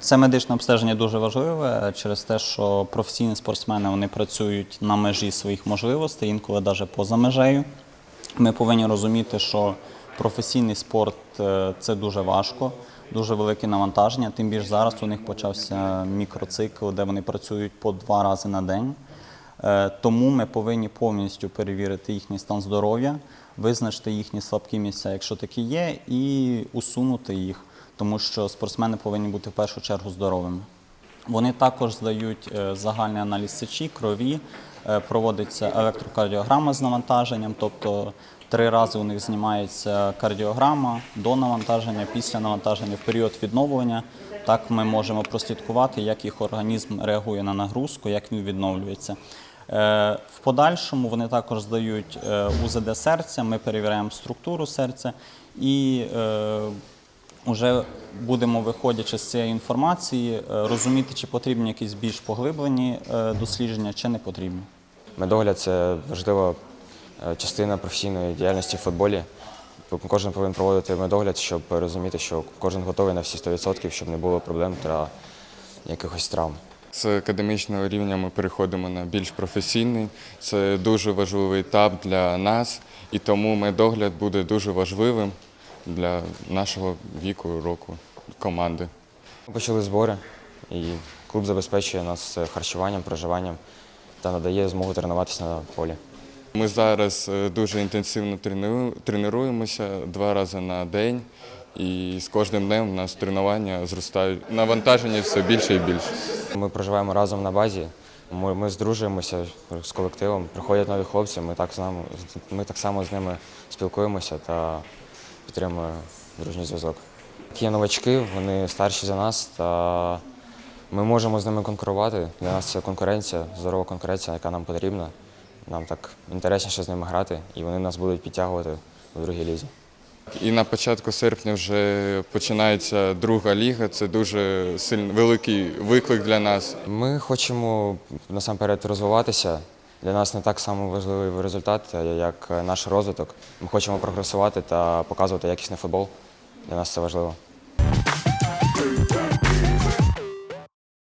Це медичне обстеження дуже важливе е, через те, що професійні спортсмени вони працюють на межі своїх можливостей, інколи навіть поза межею. Ми повинні розуміти, що професійний спорт е, це дуже важко, дуже велике навантаження. Тим більше зараз у них почався мікроцикл, де вони працюють по два рази на день. Е, Тому ми повинні повністю перевірити їхній стан здоров'я, визначити їхні слабкі місця, якщо такі є, і усунути їх, тому що спортсмени повинні бути в першу чергу здоровими. Вони також здають е, загальний аналіз сечі, крові, е, проводиться електрокардіограма з навантаженням, тобто три рази у них знімається кардіограма до навантаження, після навантаження, в період відновлення. Так ми можемо прослідкувати, як їх організм реагує на нагрузку, як він відновлюється. Е, В подальшому вони також здають УЗД серця, ми перевіряємо структуру серця і Уже будемо, виходячи з цієї інформації, е, розуміти, чи потрібні якісь більш поглиблені е, дослідження, чи не потрібні. Медогляд це важлива е, частина професійної діяльності в футболі. Кожен повинен проводити медогляд, щоб розуміти, що кожен готовий на всі 100%, щоб не було проблем та якихось травм. З академічного рівня ми переходимо на більш професійний. Це дуже важливий етап для нас, і тому медогляд буде дуже важливим для нашого віку, року, команди. Ми почали збори, і клуб забезпечує нас харчуванням, проживанням та надає змогу тренуватися на полі. Ми зараз е, дуже інтенсивно тренуємося два рази на день, і з кожним днем у нас тренування зростають. Навантаження все більше і більше. Ми проживаємо разом на базі. Ми, ми здружуємося з колективом. Приходять нові хлопці. Ми так само ми так само з ними спілкуємося та підтримуємо дружній зв'язок. Є новачки, вони старші за нас, та ми можемо з ними конкурувати. Для нас це конкуренція, здорова конкуренція, яка нам потрібна. Нам так інтересніше з ними грати, і вони нас будуть підтягувати у другій лізі. І на початку серпня вже починається друга ліга. Це дуже сильний великий виклик для нас. Ми хочемо насамперед розвиватися. Для нас не так само важливий результат, як наш розвиток. Ми хочемо прогресувати та показувати якісний футбол. Для нас це важливо.